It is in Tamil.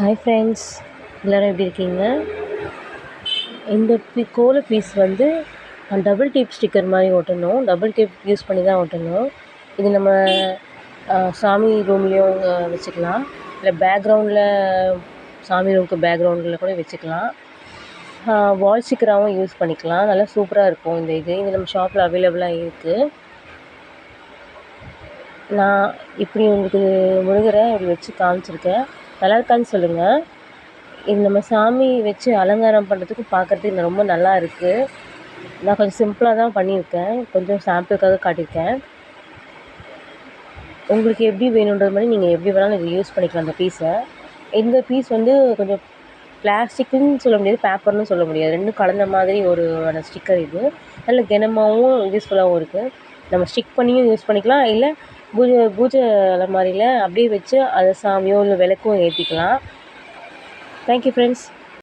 ஹாய் ஃப்ரெண்ட்ஸ் எல்லோரும் எப்படி இருக்கீங்க? இந்த பி கோல பீஸ் வந்து டபுள் டேப் ஸ்டிக்கர் மாதிரி ஒட்டணும் டபுள் டேப் யூஸ் பண்ணி தான் ஒட்டணும் இது நம்ம சாமி ரூம்லேயும் வச்சுக்கலாம். இல்லை பேக்ரவுண்டில் சாமி ரூமுக்கு பேக்ரவுண்டில் கூட வச்சுக்கலாம். வால் ஸ்டிக்கராகவும் யூஸ் பண்ணிக்கலாம். நல்லா சூப்பராக இருக்கும் இந்த இது. இது நம்ம ஷாப்பில் அவைலபிளாக இருக்குது நான் இப்படி உங்களுக்கு முழுகிறேன் இப்படி வச்சு காமிச்சிருக்கேன். நல்லா இருக்கான்னு சொல்லுங்கள் இது நம்ம சாமி வச்சு அலங்காரம் பண்ணுறதுக்கு பார்க்குறதுக்கு ரொம்ப நல்லா இருக்குது நான் கொஞ்சம் சிம்பிளாக தான் பண்ணியிருக்கேன். கொஞ்சம் சாம்பிளுக்காக காட்டியிருக்கேன். உங்களுக்கு எப்படி வேணுன்றது மாதிரி நீங்கள் எப்படி வேணாலும் இதை யூஸ் பண்ணிக்கலாம் அந்த பீஸை இந்த பீஸ் வந்து கொஞ்சம் பிளாஸ்டிக்குன்னு சொல்ல முடியாது பேப்பர்னு சொல்ல முடியாது. ரெண்டும் கலந்த மாதிரி ஒரு ஸ்டிக்கர் இது. நல்ல கனமாகவும் யூஸ்ஃபுல்லாகவும் இருக்குது நம்ம ஸ்டிக் பண்ணியும் யூஸ் பண்ணிக்கலாம். இல்லை பூஜை பூஜை அலமாரியில் அப்படியே வச்சு அதை சாமியோ இல்லை விளக்கோ ஏற்றிக்கலாம் தேங்க்யூ ஃப்ரெண்ட்ஸ்